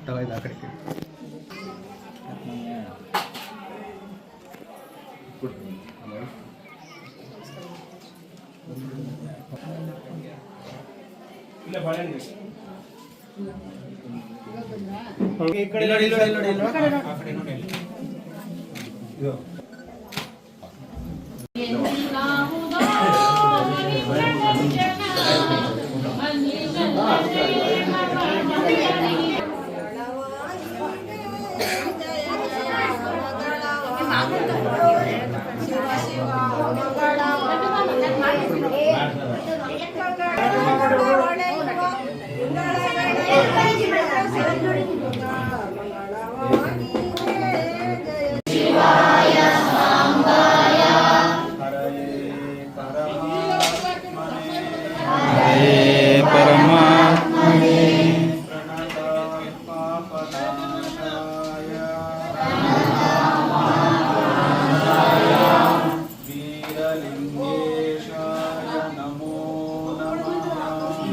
Tawai bakar ke. ఇక్కడ ఇక్కడ ఇక్కడ ఇక్కడ ఇక్కడ 马上好了休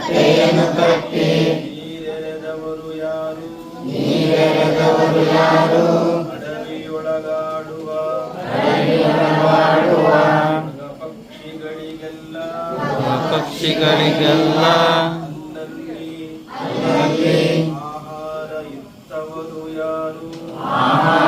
ಕಟ್ಟೆಯನ್ನು ಕಟ್ಟಿ ನೀರೆರೆದವರು ಯಾರು? ನೀರೆರೆದವರು ಯಾರು? ಅಡವಿಯೊಳಗಾಡುವ ಮಾಡುವ ಪಕ್ಷಿಗಳಿಗೆಲ್ಲ ಪಕ್ಷಿಗಳಿಗೆಲ್ಲ ಆಹಾರ ಇತ್ತವರು ಯಾರು? ಆಹಾರ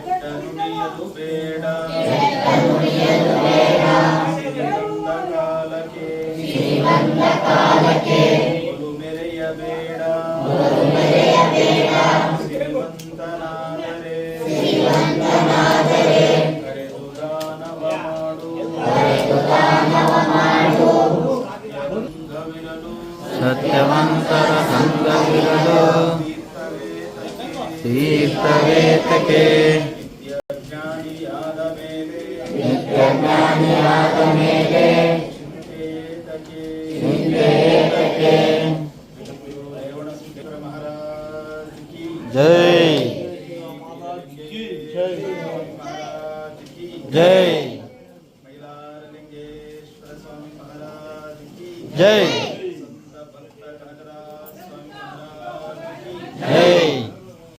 ಶ್ರೀಮಂತ ಕಾಲಕ್ಕೆ ಒಲು ಮೆರೆಯಬೇಡ ಬಲು ಮೆರೆಯಬೇಡ ಶ್ರೀಮಂತನಾದರೆ ಶ್ರೀಮಂತನಾದರೆ ಕರೆದು ದಾನವ ಮಾಡು ಕರೆದು ದಾನವ ಮಾಡು ಸಂಘವಿರಲು ಸತ್ಯವಂತರ ಸಂಘವಿರಲು ತೀರ್ಥವೇತಕ್ಕೆ ತೀರ್ಥವೇತಕ್ಕೆ ಜ್ಞಾನಿಯಾದ ಮೇಲೆ ನಿತ್ಯ ಜ್ಞಾನಿಯಾದ ಮೇಲೆ જય. જય. જય.